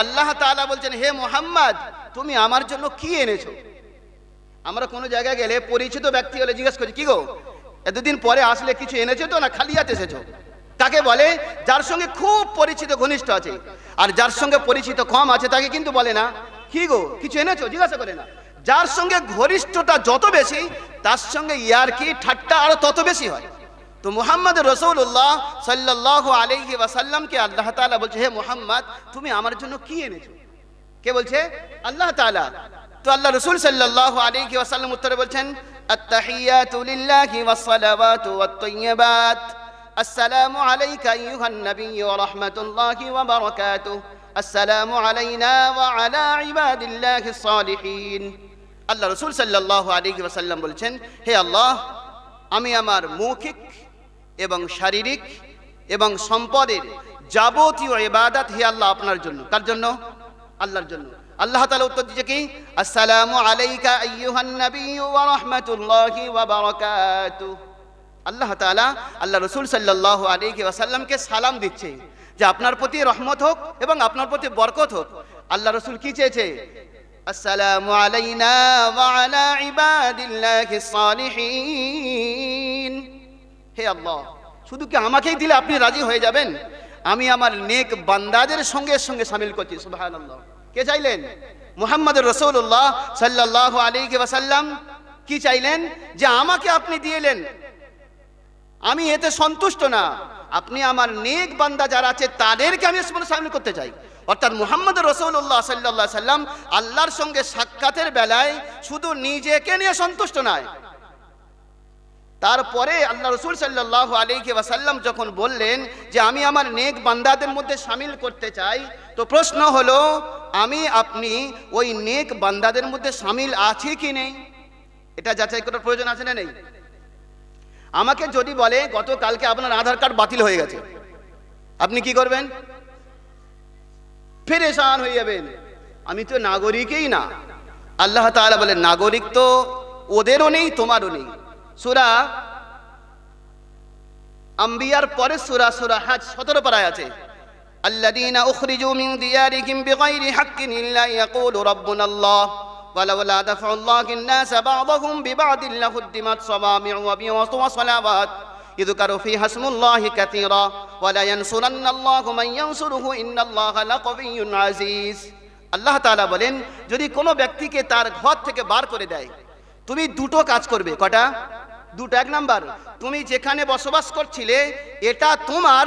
আল্লাহ তাআলা বলছেন, হে মোহাম্মদ, তুমি আমার জন্য কি এনেছো? আমরা কোনো জায়গায় গেলে পরিচিত ব্যক্তি হলে জিজ্ঞেস করছি কি গো, এতদিন পরে আসলে কিছু এনেছো তো না খালি হাতে এসেছ? তাকে বলে, যার সঙ্গে খুব পরিচিত ঘনিষ্ঠ আছে, আর যার সঙ্গে পরিচিত কম আছে তাকে কিন্তু বলে না। কি গো, কিছু এনেছো? জিজ্ঞাসা করে না। যার সঙ্গে ঘনিষ্ঠতা যত বেশি, তার সঙ্গে ইয়ারকি ঠাট্টা আরও তত বেশি হয়? তো মুহাম্মদ রসৌল্লাহ সাল্লাহ আলহি ওয়াসাল্লামকে আল্লাহ তাআলা বলছে, হে মুহাম্মদ, তুমি আমার জন্য কি এনেছো? কে বলছে? আল্লাহ তাআলা। তো আল্লাহ রসুল সাল্লাহ আলাইহি ওয়াসাল্লাম উত্তরে বলছেন আসসালামু আলাইকা আইয়ুহান নাবিয়্যু ওয়া রাহমাতুল্লাহি ওয়া বারাকাতুহু। আসসালামু আলাইনা ওয়া আলা ইবাদিল্লাহিস সালিহিন। আল্লাহ রসুল সাল্লাহ আলাইহি ওয়াসাল্লাম বলছেন, হে আল্লাহ, আমি আমার মৌখিক এবং শারীরিক এবং সম্পদের যাবতীয় ইবাদত হে আল্লাহ আপনার জন্য। কার জন্য? আল্লাহর জন্য। আল্লাহ তাআলা উত্তর দিচ্ছে কি? আসসালামু আলাইকা আইয়ুহান আল্লাহ তাআলা আল্লাহ রাসূল সাল্লাল্লাহু আলাইহি ওয়াসাল্লামকে সালাম দিচ্ছে যে আপনার প্রতি রহমত হোক এবং আপনার প্রতি বরকত হোক। আল্লাহ রাসূল কি চেয়েছে? আসসালামু আলাইনা ওয়া আলা ইবাদিল্লাহিস সালিহিন। হে আল্লাহ, শুধু কি আমাকেই দিলে আপনি রাজি হয়ে যাবেন? আমি আমার নেক বান্দাদের সঙ্গে সঙ্গে সামিল করছি, সুবহানাল্লাহ। কে চাইলেন? মুহাম্মদ রসুল্লাহ সাল্লাহ আলাইহি ওয়াসাল্লাম। কি চাইলেন? যে আমাকে আপনি দিয়েলেন। আমি এতে সন্তুষ্ট না। আপনি আমার নেক বান্দা যারা আছে, তাদেরকে আমি সামিল করতে চাই। অর্থাৎ মুহাম্মদ রসুল্লাহ সাল্লাহ সাল্লাম আল্লাহর সঙ্গে সাক্ষাতের বেলায় শুধু নিজেকে নিয়ে সন্তুষ্ট নয় তারপরে আল্লাহ রসুল সাল্লাহ আলিকে ওয়াসাল্লাম যখন বললেন যে আমি আমার নেক বান্দাদের মধ্যে সামিল করতে চাই, তো প্রশ্ন হলো, আমি, আপনি ওই নেক বান্দাদের মধ্যে সামিল আছি কি নেই? এটা যাচাই করার প্রয়োজন আছে না নেই? আমাকে যদি বলে, গতকালকে আপনার আধার কার্ড বাতিল হয়ে গেছে, আপনি কি করবেন? ফেরেশান হয়ে যাবেন। আমি তো নাগরিকই না। আল্লাহ তাআলা বলেন, নাগরিক তো ওদেরও নেই, তোমারও নেই। সুরা আম্বিয়ার পরে সুরা সুরা হাজ সতেরো পারায় আছে الذين أخرجوا من ديارهم بغير حق إلا يقول ربنا الله ولولا دفع الله الناس بعضهم ببعض لهدمت صوامع وبيع وصلوات يذكر فيها اسم الله كثيرا ولا ينصرن الله من ينصره إن الله لقوي عزيز আল্লাহ তাআলা বলেন যদি কোনো ব্যক্তিকে তার ঘর থেকে বার করে দেয় তুমি দুটো কাজ করবে কটা দুটো এক নাম্বার, তুমি যেখানে বসবাস করছিলে, এটা তোমার,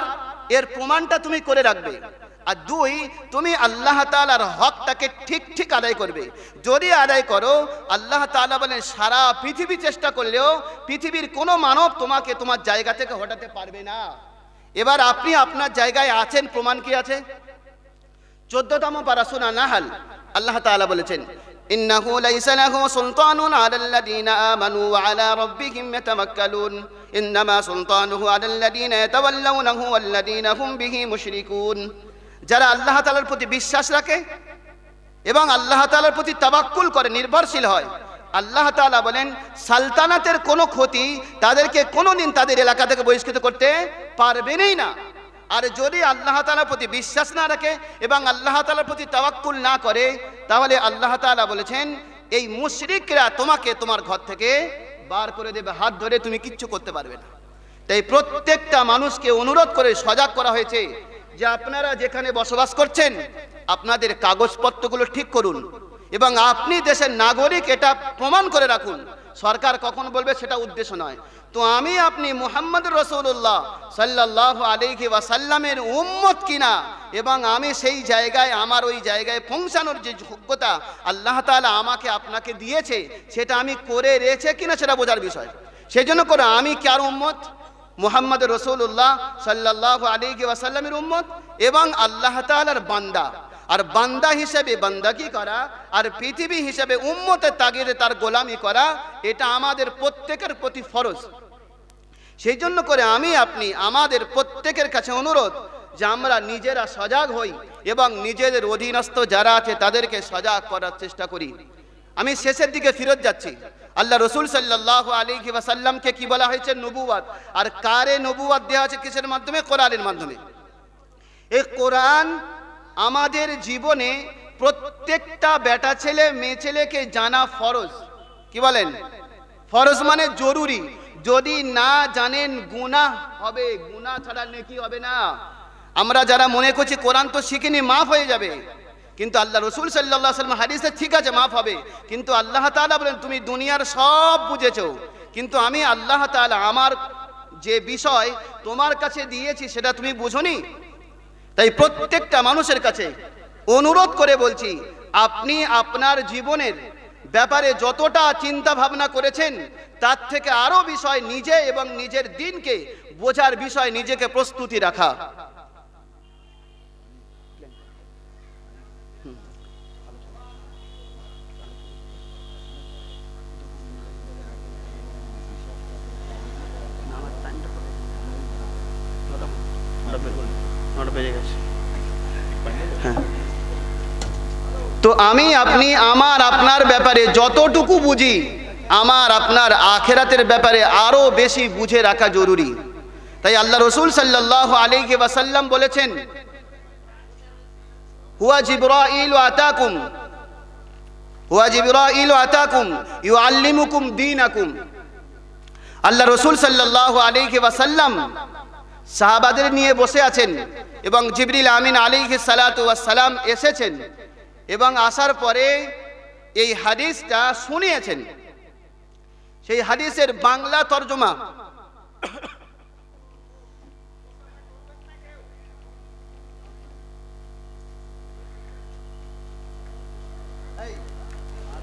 এর প্রমাণটা তুমি করে রাখবে। আর দুই, তুমি আল্লাহ তাআলার হকটাকে ঠিক ঠিক আদায় করবে। যদি আদায় করো, আল্লাহ তাআলা বলেন, সারা পৃথিবী চেষ্টা করলেও পৃথিবীর কোনো মানব তোমাকে তোমার জায়গা থেকে হটাতে পারবে না। এবার আপনি আপনার জায়গায় আছেন, প্রমাণ কি আছে? চোদ্দতম পারাসুনা নাহাল, আল্লাহ তাআলা বলেছেন إنه ليس له سلطان على الذين آمنوا وعلى ربهم يتوكلون إنما سلطانه على الذين يتولونه والذين هم به مشركون যারা আল্লাহ তাআলার প্রতি বিশ্বাস রাখে এবং আল্লাহ তাআলার প্রতি তাবাক্কুল করে নির্ভরশীল হয় আল্লাহ তাআলা বলেন সালতানাতের কোনো ক্ষতি তাদেরকে কোনোদিন তাদের এলাকা থেকে বহিষ্কৃত করতে পারবেনই না আর যদি আল্লাহ তাআলার প্রতি বিশ্বাস না রাখে এবং আল্লাহ তাআলার প্রতি তাওয়াক্কুল না করে, তাহলে আল্লাহ তাআলা বলেছেন, এই মুশরিকরা তোমাকে তোমার ঘর থেকে বার করে দেবে। হাত ধরে তুমি কিচ্ছু করতে পারবে না। তাই প্রত্যেকটা মানুষকে অনুরোধ করে সজাগ করা হয়েছে যে আপনারা যেখানে বসবাস করছেন, আপনাদের কাগজপত্রগুলো ঠিক করুন। এবং আপনি দেশের নাগরিক, এটা প্রমাণ করে রাখুন। সরকার কখন বলবে সেটা উদ্দেশ্য নয়। তো আমি, আপনি মুহাম্মদ রসুল্লাহ সাল্লাহ আলিহি ওয়াসাল্লামের উম্মত কিনা এবং আমি সেই জায়গায়, আমার ওই জায়গায় পৌঁছানোর যে যোগ্যতা আল্লাহ তাআলা আমাকে, আপনাকে দিয়েছে, সেটা আমি করে রেখেছে কিনা সেটা বোঝার বিষয়। সেই জন্য করে আমি কার উম্মত? মুহাম্মদ রসুল্লাহ সাল্লাহ আলিহি ওয়াসাল্লামের উম্মত এবং আল্লাহ তাআলার বান্দা। আর বান্দা হিসেবে বান্দাকি করা? আর পৃথিবী হিসেবে উম্মতের তাগিদে তার গোলামি করা, এটা আমাদের প্রত্যেকের প্রতি ফরজ। সেই জন্য করে আমি, আপনি, আমাদের প্রত্যেকের কাছে অনুরোধ যে আমরা নিজেরা সজাগ হই এবং নিজেদের অধীনস্থ যারা আছে তাদেরকে সজাগ করার চেষ্টা করি। আমি শেষের দিকে ফিরত যাচ্ছি। আল্লাহ রসুল সাল্লাহ আলী ওয়াসাল্লামকে কি বলা হয়েছে? নবুয়াত আর কারে নবুয়াত দেওয়া হয়েছে কিসের মাধ্যমে? কোরআনের মাধ্যমে। এই কোরআন আমাদের জীবনে প্রত্যেকটা বেটা ছেলে, মেয়ে ছেলেকে জানা ফরজ। কি বলেন? ফরজ মানে জরুরি। যদি না জানেন, গুনাহ হবে। গুনাহ ছাড়া নেকি হবে না। আমরা যারা মনে করছি কোরআন তো শিখিনি, মাফ হয়ে যাবে। কিন্তু আল্লাহ রসুল সাল্লাহ সাল্লাম হাদিসে ঠিক আছে, মাফ হবে। কিন্তু আল্লাহ তাআলা বলেন, তুমি দুনিয়ার সব বুঝেছ। কিন্তু আমি আল্লাহ তাআলা আমার যে বিষয় তোমার কাছে দিয়েছি, সেটা তুমি বুঝোনি? তাই প্রত্যেকটা মানুষের কাছে অনুরোধ করে বলছি, আপনি আপনার জীবনের ব্যাপারে যতটা চিন্তা ভাবনা করেছেন, তার থেকে আরও বিষয় নিজে এবং নিজের দিনকে বোঝার বিষয় নিজেকে প্রস্তুতি রাখা। হ্যাঁ। তো আমি আপনি আমার আপনার ব্যাপারে যতটুকু বুঝি আমার আপনার আখেরাতের ব্যাপারে আরও বেশি বুঝে রাখা জরুরি। তাই আল্লাহ রসুল সাল্লাহ আলাইহি ওয়াসাল্লাম বলেছেন হুয়া জিবরাইল আতাকুম হুয়া জিবরাইল আতাকুম ইউআল্লিমুকুম দীনাকুম। আল্লাহ রসুল সাল্লাহ আলাইহি ওয়াসাল্লাম সাহাবাদের নিয়ে বসে আছেন এবং জিবরিল আমিন আলিহি সালাম এসেছেন এবং আসার পরে এই হাদিসটা শুনিয়েছেন। সেই হাদিসের বাংলা তর্জমা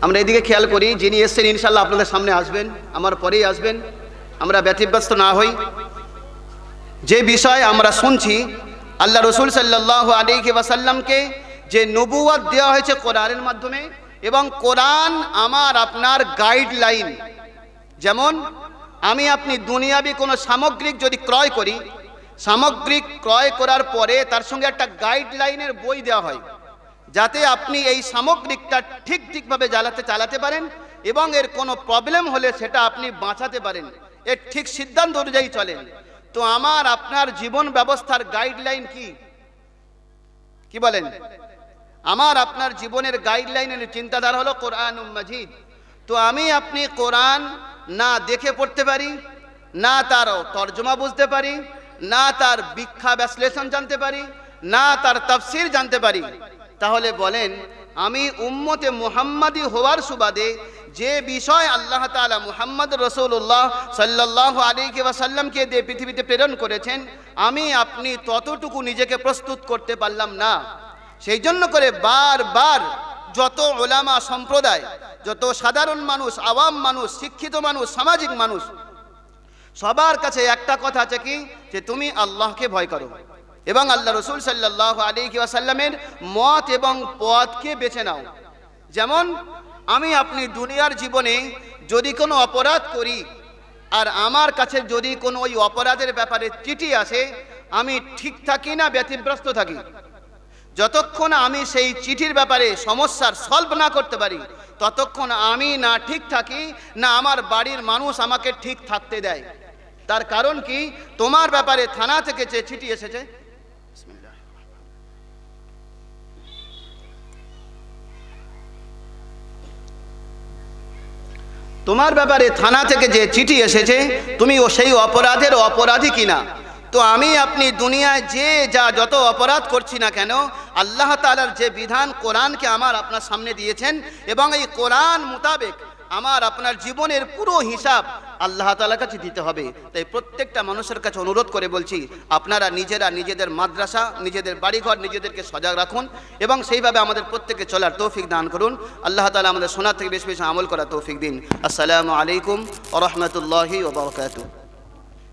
আমরা এদিকে খেয়াল করি, যিনি এসছেন ইনশাল্লাহ আপনাদের সামনে আসবেন, আমার পরেই আসবেন। আমরা ব্যতিব্যস্ত না হই। যে বিষয় আমরা শুনছি আল্লাহ রসুল সাল্লাহ আলিহি ওয়াসাল্লামকে যে নবুয়াদ দেওয়া হয়েছে কোরআনের মাধ্যমে এবং কোরআন আমার আপনার গাইডলাইন। যেমন, আমি আপনি দুনিয়াবি কোনো সামগ্রিক যদি ক্রয় করি, সামগ্রিক ক্রয় করার পরে তার সঙ্গে একটা গাইডলাইনের বই দেওয়া হয়, যাতে আপনি এই সামগ্রিকটা ঠিক ঠিকভাবে জ্বালাতে, চালাতে পারেন এবং এর কোনো প্রবলেম হলে সেটা আপনি বাঁচাতে পারেন। এর ঠিক সিদ্ধান্ত অনুযায়ী চলেন। তো আমার, আপনার জীবন ব্যবস্থার গাইডলাইন কি? কি বলেন? আমার, আপনার জীবনের গাইডলাইনের চিন্তাধারা হলো কোরআন মাজিদ। তো আমি, আপনি কোরআন না দেখে পড়তে পারি, না তার তর্জমা বুঝতে পারি, না তার বিখ্যা বিশ্লেষণ জানতে পারি, না তার তাফসির জানতে পারি, তাহলে বলেন আমি উম্মতে মুহাম্মাদি হওয়ার সুবাদে যে বিষয় আল্লাহ তালা মুহাম্মদ রসুল্লাহ সাল্লাহ আলীকে ওয়াসাল্লামকে দিয়ে পৃথিবীতে প্রেরণ করেছেন, আমি আপনি ততটুকু নিজেকে প্রস্তুত করতে পারলাম না। সেই জন্য করে বারবার যত ওলামা সম্প্রদায়, যত সাধারণ মানুষ, আওয়াম মানুষ, শিক্ষিত মানুষ, সামাজিক মানুষ, সবার কাছে একটা কথা আছে কি? যে তুমি আল্লাহকে ভয় করো। এবং আল্লাহ রসুল সাল্লাহ আলী ওয়াসাল্লামের মত এবং পথকে বেছে নাও। যেমন, আমি আপনি দুনিয়ার জীবনে যদি কোনো অপরাধ করি, আর আমার কাছে যদি কোনো ওই অপরাধের ব্যাপারে চিঠি আসে, আমি ঠিক থাকি না, ব্যতিব্যস্ত থাকি। যতক্ষণ আমি সেই চিঠির ব্যাপারে সমস্যার সলভ না করতে পারি, ততক্ষণ আমি না ঠিক থাকি, না আমার বাড়ির মানুষ আমাকে ঠিক থাকতে দেয়। তার কারণ কি? তোমার ব্যাপারে থানা থেকে যে চিঠি এসেছে তোমার ব্যাপারে থানা থেকে যে চিঠি এসেছে, তুমি ও সেই অপরাধের অপরাধী কিনা? তো আমি আপনি দুনিয়ায় যে যা যত অপরাধ করছি না কেন, আল্লাহ তালার যে বিধান কোরআনকে আমার আপনার সামনে দিয়েছেন এবং এই কোরআন মোতাবেক আমার আপনার জীবনের পুরো হিসাব আল্লাহ তালার কাছে দিতে হবে। তাই প্রত্যেকটা মানুষের কাছে অনুরোধ করে বলছি, আপনারা নিজেরা নিজেদের মাদ্রাসা, নিজেদের বাড়িঘর নিজেদেরকে সজাগ রাখুন এবং সেইভাবে আমাদের প্রত্যেকে চলার তৌফিক দান করুন। আল্লাহ তালা আমাদের সোনার থেকে বেশি বেশি আমল করা তৌফিক দিন। আসসালামু আলাইকুম রহমতুল্লাহি ওবরকাতু